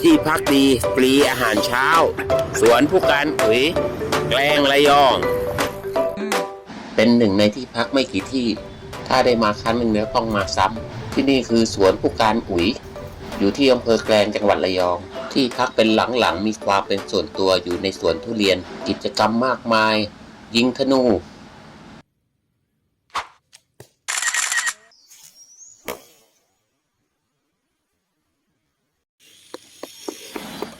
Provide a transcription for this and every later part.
ที่พักดีฟรีอาหารเช้า สวนผู้การอุ๋ยแกลงระยอง เป็นหนึ่งในที่พักไม่กี่ที่ ถ้าได้มาครั้งหนึ่งแล้วต้องมาซ้ำที่นี่คือสวนผู้การอุ๋ย อยู่ที่อำเภอแกลงจังหวัดระยอง ที่พักเป็นหลังๆมีความเป็นส่วนตัวอยู่ในสวนทุเรียนกิจกรรมมากมาย ยิงธนู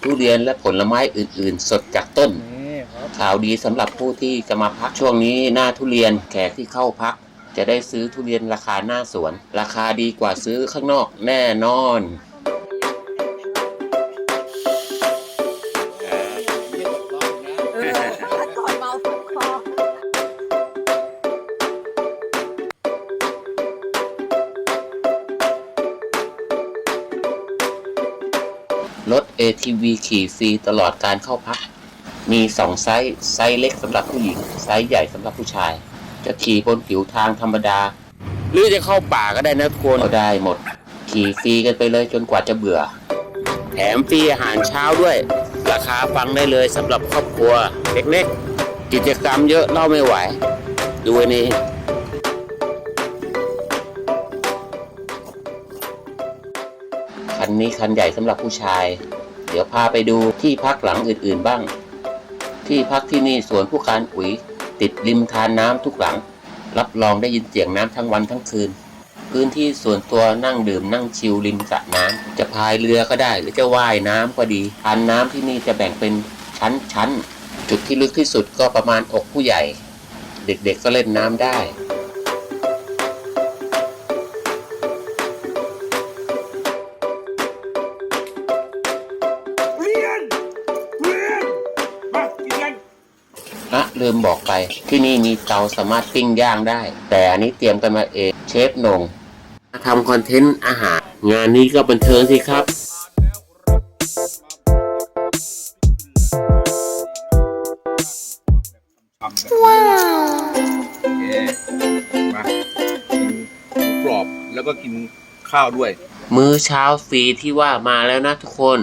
ทุเรียนและผลไม้อื่น ๆ สดจากต้น นี่ครับข่าวดีสำหรับผู้ที่จะมาพักช่วงนี้หน้าทุเรียนแขกที่เข้าพัก จะได้ซื้อทุเรียนราคาหน้าสวน ราคาดีกว่าซื้อข้างนอกแน่นอน รถ ATV ขี่ฟรีตลอดการเข้าพัก มีสองไซส์ ไซส์เล็กสำหรับผู้หญิง ไซส์ใหญ่สำหรับผู้ชาย จะขี่บนผิวทางธรรมดา หรือจะเข้าป่าก็ได้นะทุกคนก็ได้หมด ขี่ฟรีกันไปเลยจนกว่าจะเบื่อ แถมฟรีอาหารเช้าด้วย ราคาฟังได้เลยสำหรับครอบครัวเล็กๆกิจกรรมเยอะเล่าไม่ไหว ดูอัน คันนี้คันใหญ่สำหรับผู้ชาย เดี๋ยวพาไปดูที่พักหลังอื่นๆบ้าง ที่พักที่นี่สวนผู้การอุ๋ย ติดริมทานน้ำทุกหลัง รับรองได้ยินเสียงน้ำทั้งวันทั้งคืน พื้นที่ส่วนตัวนั่งดื่มนั่งชิลริมสระน้ำจะพายเรือก็ได้ หรือจะว่ายน้ำก็ดีทานน้ำที่นี่จะแบ่งเป็นชั้นๆจุดที่ลึกที่สุดก็ประมาณอกผู้ใหญ่ เด็กๆก็เล่นน้ำได้ อะลืมบอกไป ที่นี่มีเตาสามารถปิ้งย่างได้ แต่อันนี้เตรียมกันมาเองเชฟนงมาทำคอนเทนต์อาหาร งานนี้ก็บันเทิงสิครับว้าวโอเคมากินกรอบแล้วก็กินข้าวด้วย มื้อเช้าฟรีที่ว่ามาแล้วนะทุกคน